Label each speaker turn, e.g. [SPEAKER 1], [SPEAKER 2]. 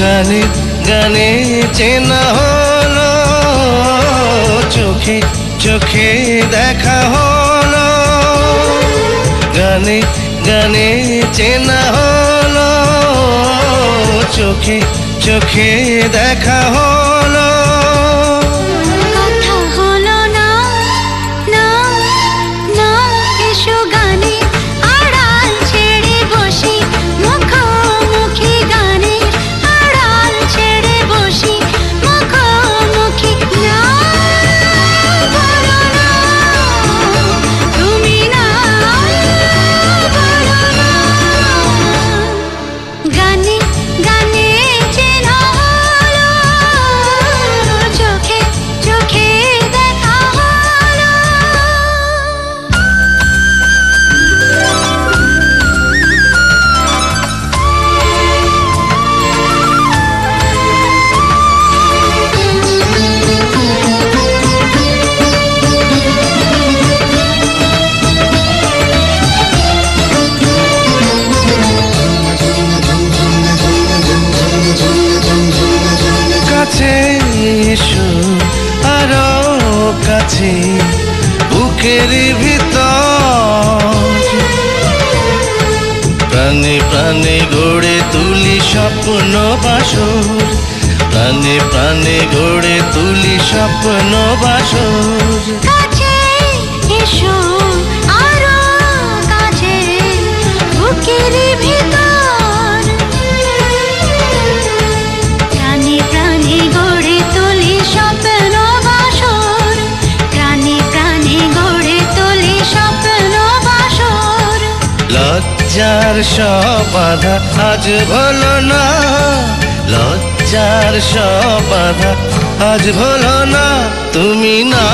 [SPEAKER 1] গানে গানে চেনা হলো। চোখে চোখে দেখা হলো। গানে গানে চেনা হলো। চোখে চোখে দেখা হলো।
[SPEAKER 2] আরও
[SPEAKER 1] কাছে, বুকের ভিতর। প্রাণে প্রাণে গড়ে তুলি স্বপ্ন বাসর। প্রাণে প্রাণে গড়ে তুলি স্বপ্ন বাসর। লজ্জার সবাধা বাধা আজ ভোলো না। লজ্জার সবাধা বাধা আজ ভোলো না। তুমি না